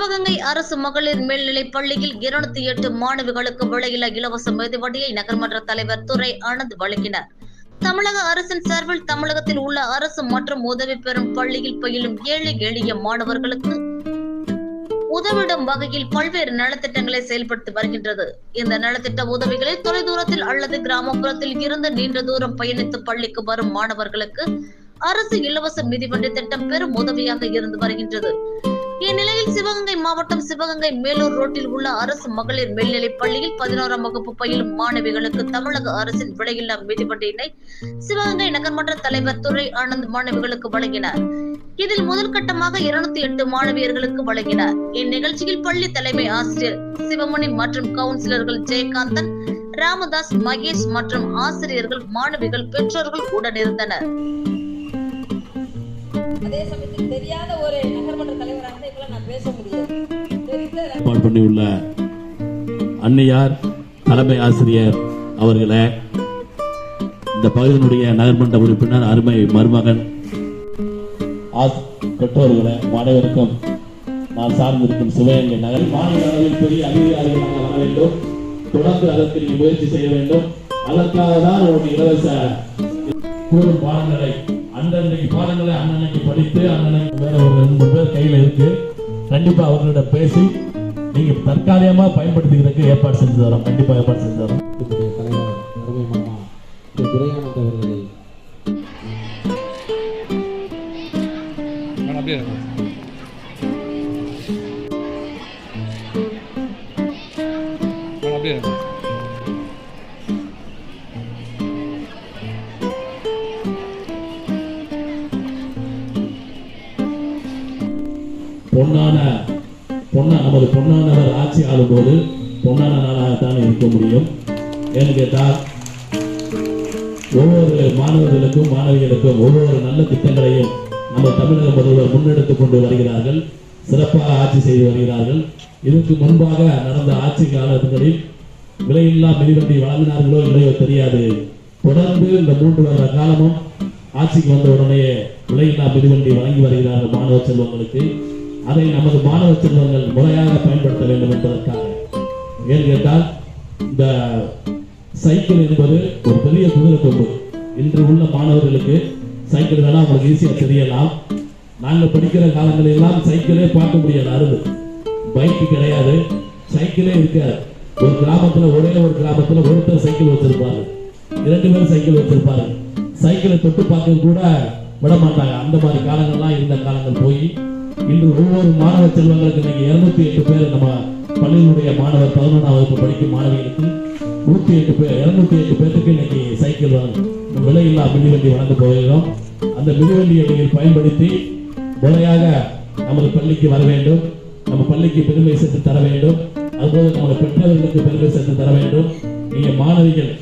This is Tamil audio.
சிவகங்கை அரசு மகளிர் மேல்நிலைப் பள்ளியில் இருநூத்தி எட்டு மாணவிகளுக்கு விலையில்லா இலவச மிதிவண்டியை நகர்மன்ற தலைவர் துரை ஆனந்த் வழங்கினார். தமிழக அரசின் சார்பில் தமிழகத்தில் உள்ள அரசு மற்றும் உதவி பெறும் பள்ளியில் பயிலும் ஏழை எளிய மாணவர்களுக்கு உதவிடும் வகையில் பல்வேறு நலத்திட்டங்களை செயல்படுத்தி வருகின்றது. இந்த நலத்திட்ட உதவிகளை தொலைதூரத்தில் அல்லது கிராமப்புறத்தில் இருந்து நீண்ட தூரம் பயணித்து பள்ளிக்கு வரும் மாணவர்களுக்கு அரசு இலவச மிதிவண்டி திட்டம் பெரும் உதவியாக இருந்து வருகின்றது. இந்நிலையில் சிவகங்கை மாவட்டம் சிவகங்கை மேலூர் ரோட்டில் உள்ள அரசு மகளிர் மேல்நிலைப் பள்ளியில் பதினோராம் வகுப்பு பயிலும் மாணவிகளுக்கு தமிழக அரசின் விலையில்லா மிதிவண்டியினை சிவகங்கை நகர்மன்ற தலைவர் துறை ஆனந்த் மாணவிகளுக்கு வழங்கினார். இதில் முதல் கட்டமாக இருநூத்தி எட்டு மாணவியர்களுக்கு வழங்கினார். இந்நிகழ்ச்சியில் பள்ளி தலைமை ஆசிரியர் சிவமணி மற்றும் கவுன்சிலர்கள் ஜெயகாந்தன் ராமதாஸ் மகேஷ் மற்றும் ஆசிரியர்கள் மாணவிகள் பெற்றோர்கள் உடனிருந்தனர் அதே சமயத்தில் தெரியாத ஒரு நகர்மன்ற தலைவராக இப்பெல்லாம் நான் பேச முடியாது. பண்ணியுள்ள அன்னையார் தலைமை ஆசிரியர் அவர்களை இந்த பகுதியினுடைய நகர்மன்ற உறுப்பினர் அருமை மருமகன் பெற்றோர்களை மாணவருக்கும் நான் சார்ந்திருக்கும் சிவகங்கை நகர் மாநில அளவில் பெரிய அதிகாரிகளாக வர வேண்டும். தொடர்ந்து அதற்கு நீங்கள் முயற்சி செய்ய வேண்டும். அதற்காக தான் ஒரு இலவச கூறும் பாடங்களை அந்தன்றைக்கு பாடங்களை அன்னன்னைக்கு படித்து அன்னன்னைக்கு வேற ஒரு ரெண்டு மூணு பேர் கையில இருக்கு. கண்டிப்பா அவர்களிடம் பேசி நீங்க தற்காலிகமா பயன்படுத்திக்கிறதுக்கு ஏற்பாடு செஞ்சு தரோம். கண்டிப்பா ஏற்பாடு செஞ்சு தரோம். நம்முடைய தலைவர் அருமை மாமா திரு துரையானந்த் அவர்களை. மேடம் அப்படியே அப்படியே பொன்னான பொன்னா நமது பொன்னானவர் ஆட்சி ஆளும்போது பொன்னான நாளாகத்தான் இருக்க முடியும். ஏன்னு கேட்டால் ஒவ்வொரு மாணவர்களுக்கும் மாணவிகளுக்கும் ஒவ்வொரு நல்ல திட்டங்களையும் நம்ம தமிழக முதல்வர் முன்னெடுத்துக் கொண்டு வருகிறார்கள். சிறப்பாக ஆட்சி செய்து வருகிறார்கள். இதற்கு முன்பாக நடந்த ஆட்சி காலங்களில் விலையில்லா மிதிவண்டி வழங்கினார்களோ இல்லையோ தெரியாது. தொடர்ந்து இந்த மூன்று வருட காலமும் ஆட்சிக்கு வந்த உடனே விலையில்லா மிதிவண்டி வழங்கி வருகிறார்கள் மாணவ செல்வங்களுக்கு. அதை நமது மாணவ செல்வங்கள் முறையாக பயன்படுத்த வேண்டும் என்பதற்காக. ஏன் கேட்டால் இந்த சைக்கிள் என்பது ஒரு பெரிய குதிரை கொம்பு. இன்று உள்ள மாணவர்களுக்கு சைக்கிள் வேணா அவங்களுக்கு ஈஸியாக தெரியலாம். நாங்கள் படிக்கிற காலங்களில் எல்லாம் சைக்கிளே பார்க்க முடியாது அருது. பைக்கு கிடையாது சைக்கிளே இருக்காது. ஒரு கிராமத்தில் ஒரே ஒரு கிராமத்தில் ஒருத்தர் சைக்கிள் வச்சிருப்பாரு. இரண்டு பேர் சைக்கிள் வச்சிருப்பாரு. சைக்கிளை தொட்டு பார்க்க கூட விட மாட்டாங்க அந்த மாதிரி காலங்கள்லாம் இருந்த காலங்கள் போய் இன்று ஒவ்வொரு மாணவ செல்வங்களுக்கு இன்னைக்கு இருநூத்தி எட்டு பேர் நம்ம பள்ளியினுடைய மாணவர் பதினொன்றாம் வகுப்பு படிக்கும் மாணவிகளுக்கு நூத்தி எட்டு பேர் இருநூத்தி எட்டு பேருக்கு இன்னைக்கு சைக்கிள் விலையில்லா மிதிவண்டி வழங்க போகிறோம். அந்த மிதிவண்டியை நீங்கள் பயன்படுத்தி முறையாக நமது பள்ளிக்கு வர வேண்டும். நம்ம பள்ளிக்கு பெருமை சேர்த்து தர வேண்டும். அதுபோல நமது பெற்றோர்களுக்கு பெருமை சேர்த்து தர வேண்டும். நீங்கள் மாணவிகள்